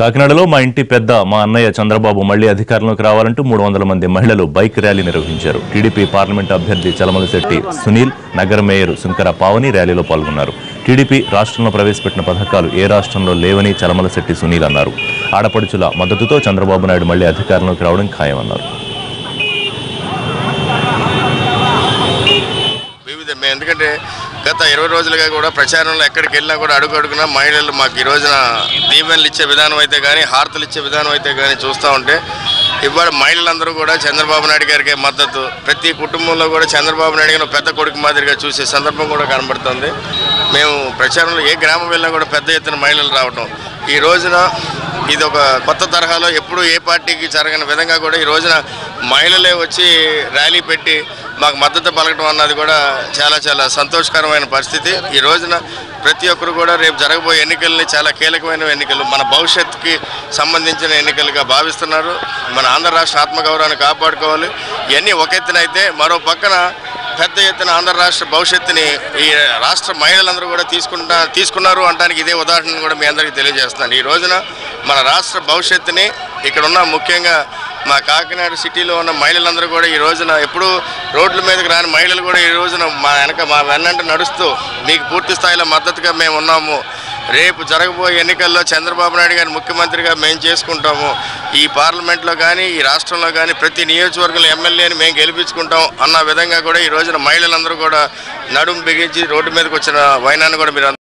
కాకినాడలో మా ఇంటి పెద్ద మా అన్నయ్య చంద్రబాబు మళ్ళీ అధికారంలోకి రావాలంటూ మూడు వందల మంది మహిళలు బైక్ ర్యాలీ నిర్వహించారు. టీడీపీ పార్లమెంట్ అభ్యర్థి చలమలశెట్టి సునీల్ నగర మేయర్ శంకర పావని ర్యాలీలో పాల్గొన్నారు. టీడీపీ రాష్ట్రంలో ప్రవేశపెట్టిన పథకాలు ఏ రాష్ట్రంలో లేవని చలమలశెట్టి సునీల్ అన్నారు. ఆడపడుచుల మద్దతుతో చంద్రబాబు నాయుడు మళ్ళీ అధికారంలోకి రావడం ఖాయమన్నారు. ఎందుకంటే గత ఇరవై రోజులుగా కూడా ప్రచారంలో ఎక్కడికి వెళ్ళినా కూడా అడుగు అడుగున మహిళలు మాకు ఈ రోజున దీవెనలు ఇచ్చే విధానం అయితే కానీ హారతలు ఇచ్చే విధానం అయితే కానీ చూస్తూ ఉంటే ఇవాళ మహిళలందరూ కూడా చంద్రబాబు నాయుడు గారికి మద్దతు. ప్రతి కుటుంబంలో కూడా చంద్రబాబు నాయుడు గారిని పెద్ద కొడుకు మాదిరిగా చూసే సందర్భం కూడా కనబడుతుంది. మేము ప్రచారంలో ఏ గ్రామం వెళ్ళినా కూడా పెద్ద ఎత్తున మహిళలు రావటం. ఈ రోజున ఇది ఒక కొత్త తరహాలో ఎప్పుడు ఏ పార్టీకి జరగని విధంగా కూడా ఈ రోజున మహిళలే వచ్చి ర్యాలీ పెట్టి మాకు మద్దతు పలకడం అన్నది కూడా చాలా చాలా సంతోషకరమైన పరిస్థితి. ఈ రోజున ప్రతి ఒక్కరు కూడా రేపు జరగబోయే ఎన్నికల్ని చాలా కీలకమైన ఎన్నికలు మన భవిష్యత్తుకి సంబంధించిన ఎన్నికలుగా భావిస్తున్నారు. మన ఆంధ్ర రాష్ట్ర ఆత్మగౌరవాన్ని కాపాడుకోవాలి. ఇవన్నీ ఒక ఎత్తున అయితే మరో పక్కన పెద్ద ఎత్తున ఆంధ్ర రాష్ట్ర భవిష్యత్తుని ఈ రాష్ట్ర మహిళలందరూ కూడా తీసుకుంటా తీసుకున్నారు అంటానికి ఇదే ఉదాహరణ కూడా మీ అందరికీ తెలియజేస్తున్నాను. ఈ రోజున మన రాష్ట్ర భవిష్యత్తుని ఇక్కడ ఉన్న ముఖ్యంగా మా కాకినాడ సిటీలో ఉన్న మహిళలందరూ కూడా ఈ రోజున ఎప్పుడు రోడ్ల మీదకి రాని మహిళలు కూడా ఈ రోజున మా వెనక మా వెన్నంట నడుస్తూ మీకు పూర్తి స్థాయిలో మద్దతుగా మేము ఉన్నాము. రేపు జరగబోయే ఎన్నికల్లో చంద్రబాబు నాయుడు గారిని ముఖ్యమంత్రిగా మేము చేసుకుంటాము. ఈ పార్లమెంట్లో కానీ ఈ రాష్ట్రంలో కానీ ప్రతి నియోజకవర్గంలో ఎమ్మెల్యేని మేము గెలిపించుకుంటాం అన్న విధంగా కూడా ఈ రోజున మహిళలందరూ కూడా నడుము బిగించి రోడ్డు మీదకి వచ్చిన వైనాన్ని కూడా మీరు